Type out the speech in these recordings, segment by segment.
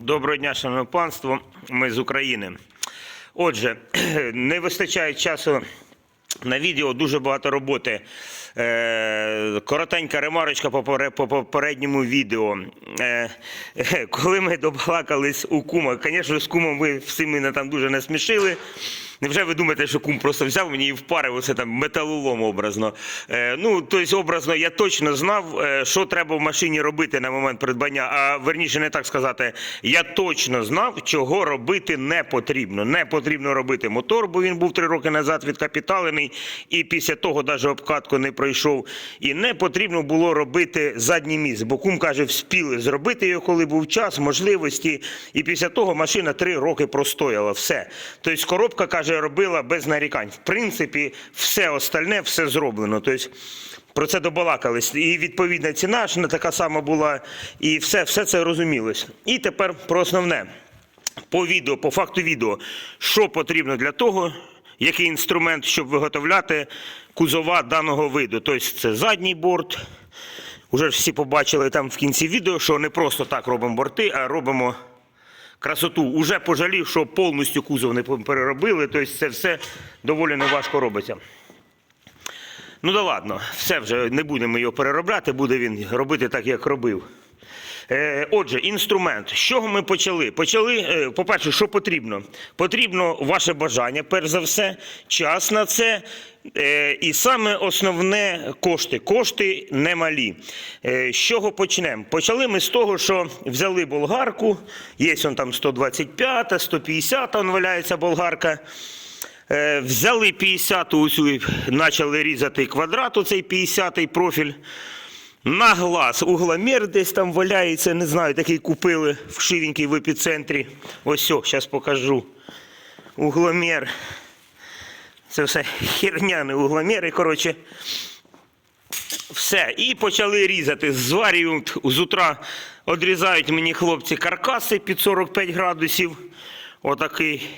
Доброго дня, шановне панство. Ми з України. Отже, не вистачає часу на відео, дуже багато роботи. Е, коротенька ремарочка по попередньому відео. Е, коли ми добалакались у кума, звісно, з кумом ви всі мене там дуже насмішили. Невже ви думаєте, що кум просто взяв мені і впарив оце там металолом образно? Е, ну, тобто, образно, я точно знав, е, що треба в машині робити на момент придбання. А верніше, не так сказати, я точно знав, чого робити не потрібно. Не потрібно робити мотор, бо він був три роки назад відкапіталений, і після того навіть обкатку не пройшов. І не потрібно було робити задній міст. Бо кум каже, вспіли зробити його, коли був час, можливості. І після того машина три роки простояла. Все. Тобто коробка каже, робила без нарікань. В принципі, все остальне все зроблено. Тобто, про це добалакались. І відповідна ціна ж не така сама була, і все, все це розумілось. І тепер про основне. По відео, по факту відео, що потрібно для того, який інструмент, щоб виготовляти кузова даного виду. Тобто це задній борт. Уже всі побачили там в кінці відео, що не просто так робимо борти, а робимо красоту. Уже пожалів, що повністю кузов не переробили. Тобто це все доволі неважко робиться. Ну да ладно, все вже не будемо його переробляти, буде він робити так, як робив. Е, Отже, інструмент. З чого ми почали? Почали, е, по-перше, що потрібно? Потрібно ваше бажання, перш за все, час на це. е, І саме основне кошти. Кошти немалі. З чого почнемо? Почали ми з того, що взяли болгарку, є он там 125, 150, он валяється болгарка. Взяли 50-ту, оцю, почали різати квадрат, оцей 50-й профіль. На глаз угломір десь там валяється, не знаю, такий купили в шивенький в епіцентрі. Ось, о, зараз покажу. Угломір. Це все херня, не угломіри, коротше. Все. І почали різати. Зварюють з утра, одрізають мені хлопці каркаси під 45 градусів. Отакий.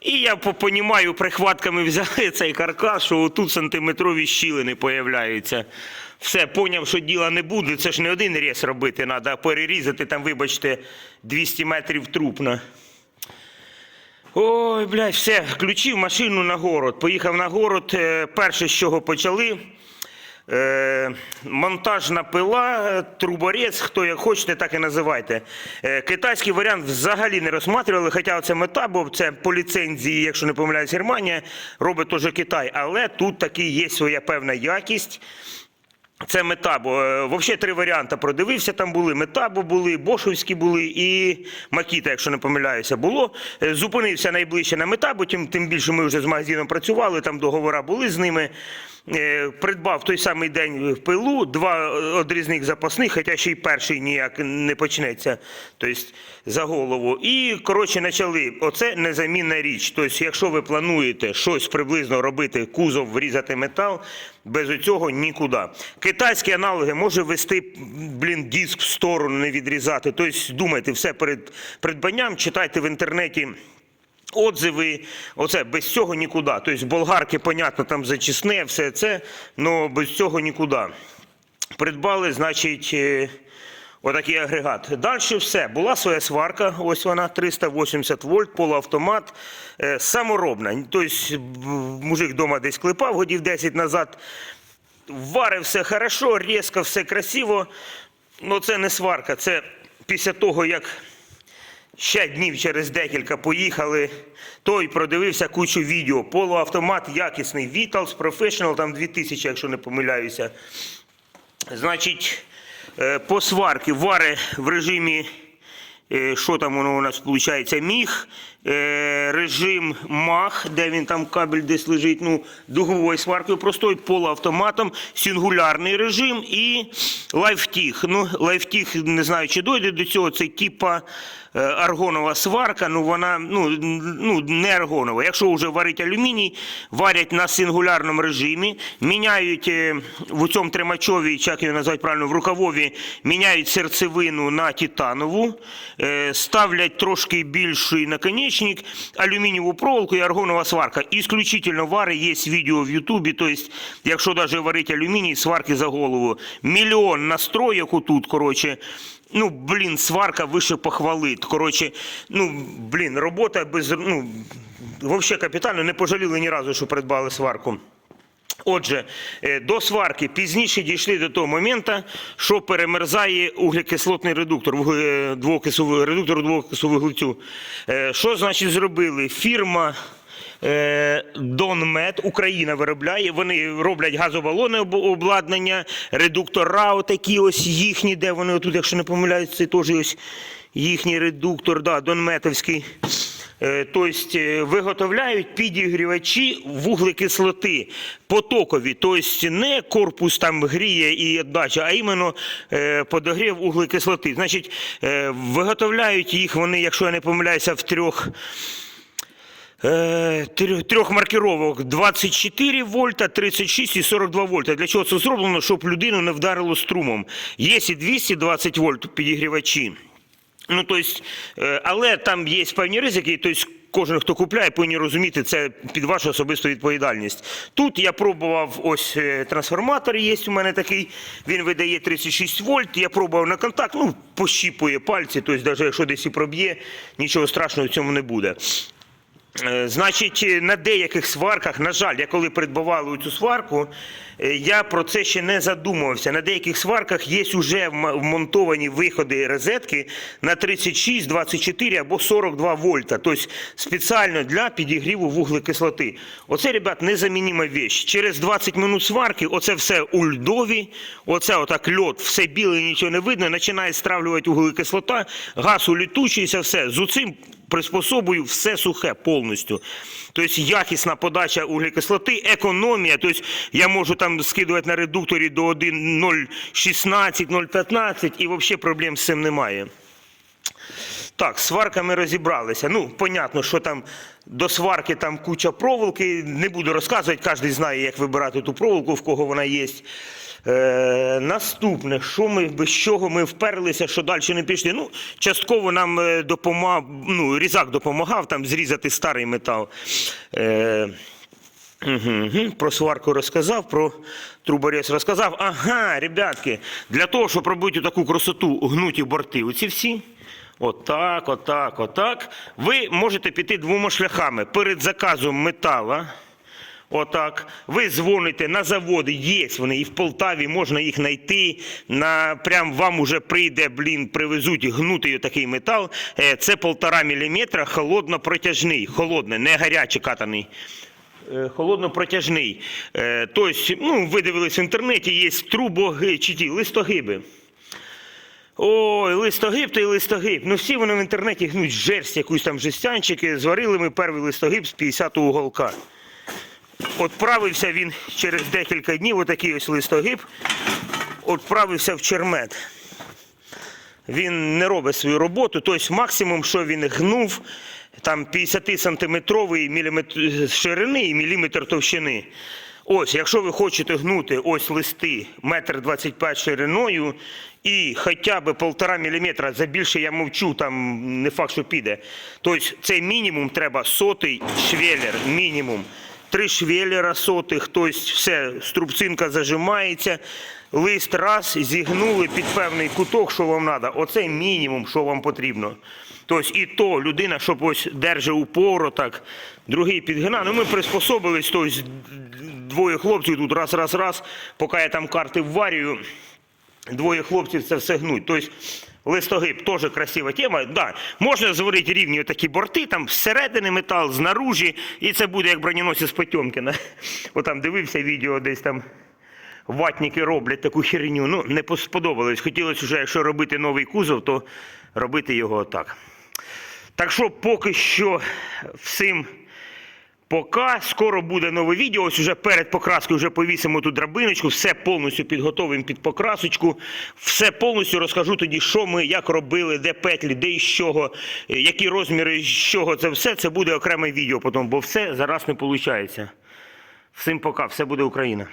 І я по- понімаю, прихватками взяли цей каркас, що отут сантиметрові щілини появляються. Все, поняв, що діла не буде. Це ж не один рез робити треба, перерізати там, вибачте, 200 метрів трупна. Ой, блядь, все, включив машину на город. Поїхав на город. Е, Перше, з чого почали. Е, монтажна пила, е, труборець, хто як хочете, так і називайте. Е, китайський варіант взагалі не розсматривали, хоча це мета, бо це по ліцензії, якщо не помиляюсь, Германія, робить теж Китай. Але тут таки є своя певна якість. Це метабо. Взагалі три варіанти продивився. Там були метабо, були, бошовські були і Макіта, якщо не помиляюся, було. Зупинився найближче на метабо, тим, тим більше ми вже з магазином працювали, там договора були з ними. Е, Придбав той самий день в пилу, два одрізних запасних, хоча ще й перший ніяк не почнеться. Тобто за голову. І коротше почали. Оце незамінна річ. Тобто, якщо ви плануєте щось приблизно робити, кузов врізати метал, без цього нікуди. Китайські аналоги може вести блін, диск в сторону, не відрізати. Тобто думайте все перед придбанням, читайте в інтернеті. Отзиви, оце без цього нікуди. Тобто болгарки, понятно, там зачисне, все це, але без цього нікуди. Придбали, значить, е, отакий агрегат. Далі все. Була своя сварка, ось вона, 380 вольт, полуавтомат, е, саморобна. Тобто мужик вдома десь клепав годів 10 назад, варив все хорошо, різко, все красиво. Ну це не сварка, це після того, як Ще днів через декілька поїхали. Той продивився кучу відео. Полуавтомат якісний. Vitals Professional, там 2000, якщо не помиляюся. Значить, е, по сварки вари в режимі, е, що там воно у нас виходить, міг, е, режим МАХ, де він там кабель десь лежить, ну, дуговою сваркою простою, полуавтоматом, сингулярний режим і лайфтіг. Ну, лайфтіг, не знаю, чи дойде до цього, це типа аргонова сварка, ну вона ну, ну, не аргонова. Якщо вже варить алюміній, варять на сингулярному режимі, міняють е, в цьому тримачові, як його назвати правильно, в рукавові, міняють серцевину на титанову, е, ставлять трошки більший наконечник, алюмінієву проволоку і аргонова сварка. Ісключительно вари, є відео в Ютубі, тобто, якщо навіть варить алюміній, сварки за голову. Мільйон настроєк отут, коротше, Ну, блін, сварка вище похвали. Коротше, ну, блін, робота без. Ну, взагалі капітально не пожаліли ні разу, що придбали сварку. Отже, е, до сварки пізніше дійшли до того моменту, що перемерзає углекислотний редуктор, вугле- редуктор двоокису вуглецю. Е, Що значить зробили? Фірма е, Донмет Україна виробляє. Вони роблять газобалонне об- обладнання, редуктора, отакі ось їхні, де вони отут, якщо не помиляюсь, це теж ось їхній редуктор, да, Донметовський. Е, Тобто е, виготовляють підігрівачі вуглекислоти потокові, тобто не корпус там гріє і віддача, а іменно е, подогрів вуглекислоти. Значить, е, виготовляють їх вони, якщо я не помиляюся, в трьох. Е, трьох- маркировок 24 вольта, 36 і 42 вольта. Для чого це зроблено? Щоб людину не вдарило струмом. Є і 220 вольт підігрівачі. Ну, то е, але там є певні ризики, тобто кожен, хто купляє, повинен розуміти, це під вашу особисту відповідальність. Тут я пробував ось е, трансформатор, є у мене такий, він видає 36 вольт. Я пробував на контакт, ну, пощіпує пальці, тобто, навіть якщо десь і проб'є, нічого страшного в цьому не буде. Е, Значить, е, на деяких сварках, на жаль, я коли придбавали цю сварку, е, я про це ще не задумувався. На деяких сварках є вже вмонтовані виходи розетки на 36, 24 або 42 вольта. Тобто спеціально для підігріву вуглекислоти. Оце, ребят, незамінима вещь. Через 20 минут сварки оце все у льдові, оце отак льод, все біле, нічого не видно, починає стравлювати вуглекислота, газ улітучується, все. З цим приспособою все сухе повністю. Тобто якісна подача вуглекислоти, економія. Тобто я можу там скидувати на редукторі до 1,016, 0,15 і взагалі проблем з цим немає. Так, сварками розібралися. Ну, понятно, що там до сварки там куча проволоки. Не буду розказувати, кожен знає, як вибирати ту проволоку, в кого вона є. Е, наступне, що ми, без чого ми вперлися, що далі не пішли. Ну, частково нам е, допомагав, ну, різак допомагав там зрізати старий метал. Е, Угу, Про сварку розказав, про труборез розказав. Ага, ребятки, для того, щоб робити таку красоту гнуті борти, оці всі. Отак, отак, отак. Ви можете піти двома шляхами. Перед заказом метала. Отак. Ви дзвоните на заводи, є вони і в Полтаві, можна їх знайти. На, прям вам уже прийде, блін, привезуть гнутий такий метал. Е, Це полтора міліметра, холодно-протяжний. Холодний, не гарячий катаний. Е, Холодно-протяжний. Тобто, ну, ви дивились в інтернеті, є трубоги чи ті листогиби. Ой, листогиб та й листогиб. Ну всі вони в інтернеті гнуть жерсть, якусь там жестянчики. Зварили ми перший листогиб з 50-го уголка. Отправився він через декілька днів, отакий ось листогиб, відправився в чермет. Він не робить свою роботу, тобто максимум, що він гнув, там 50-сантиметровий міліметр ширини і міліметр товщини. Ось, якщо ви хочете гнути ось листи метр 25 шириною і хоча б полтора міліметра, за більше я мовчу, там не факт, що піде. Тобто цей мінімум треба сотий швеллер, мінімум. Три швеллера сотих, тобто все, струбцинка зажимається, лист раз, зігнули під певний куток, що вам треба. Оце мінімум, що вам потрібно. Тобто і то людина, щоб ось держить упору, так, другий підгинає. Ну ми приспособились, тобто двоє хлопців тут раз, раз, раз, поки я там карти вварюю, двоє хлопців це все гнуть. Тобто листогиб теж красива тема. Да, можна зварити рівні такі борти, там зсередини метал, знаружі, і це буде як броненосець Потьомкіна. Отам дивився відео десь там. Ватники роблять таку херню. Ну, не сподобалось. Хотілося вже, якщо робити новий кузов, то робити його отак. Так що поки що всім пока. Скоро буде нове відео. Ось уже перед покраскою вже повісимо ту драбиночку, все повністю підготовимо під покрасочку. Все повністю розкажу тоді, що ми, як робили, де петлі, де і з чого, е, які розміри, з чого це все. Це буде окреме відео потім, бо все зараз не виходить. Всім пока, все буде Україна.